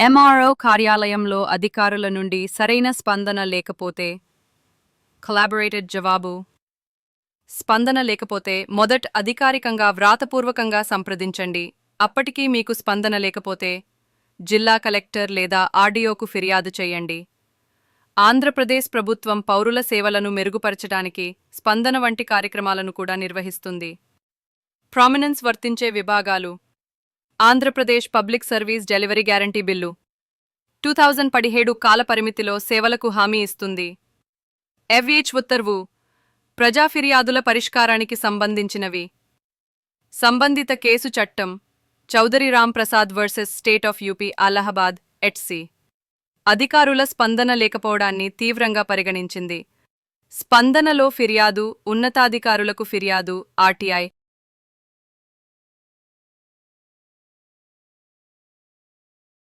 MRO కార్యాలయంలో అధికారుల నుండి సరైన స్పందన లేకపోతే కొలాబొరేటెడ్ జవాబు. స్పందన లేకపోతే మొదట అధికారికంగా వ్రాతపూర్వకంగా సంప్రదించండి. అప్పటికీ మీకు స్పందన లేకపోతే జిల్లా కలెక్టర్ లేదా ఆర్డీఓకు ఫిర్యాదు చేయండి. ఆంధ్రప్రదేశ్ ప్రభుత్వం పౌరుల సేవలను మెరుగుపరచడానికి స్పందన వంటి కార్యక్రమాలను కూడా నిర్వహిస్తుంది. ప్రామినెన్స్ వర్తించే విభాగాలు Andhra Pradesh public service delivery guarantee bill. Two thousand పదిహేడు కాలపరిమితిలో సేవలకు హామీ ఇస్తుంది. ఎవ్హెచ్ ఉత్తర్వు ప్రజా ఫిర్యాదుల పరిష్కారానికి సంబంధించినవి. సంబంధిత కేసు చట్టం Chaudhary Ramprasad versus state of UP Allahabad etc. అధికారుల స్పందన లేకపోవడాన్ని తీవ్రంగా పరిగణించింది. స్పందనలో ఫిర్యాదు ఉన్నతాధికారులకు ఫిర్యాదు ఆర్టీఐ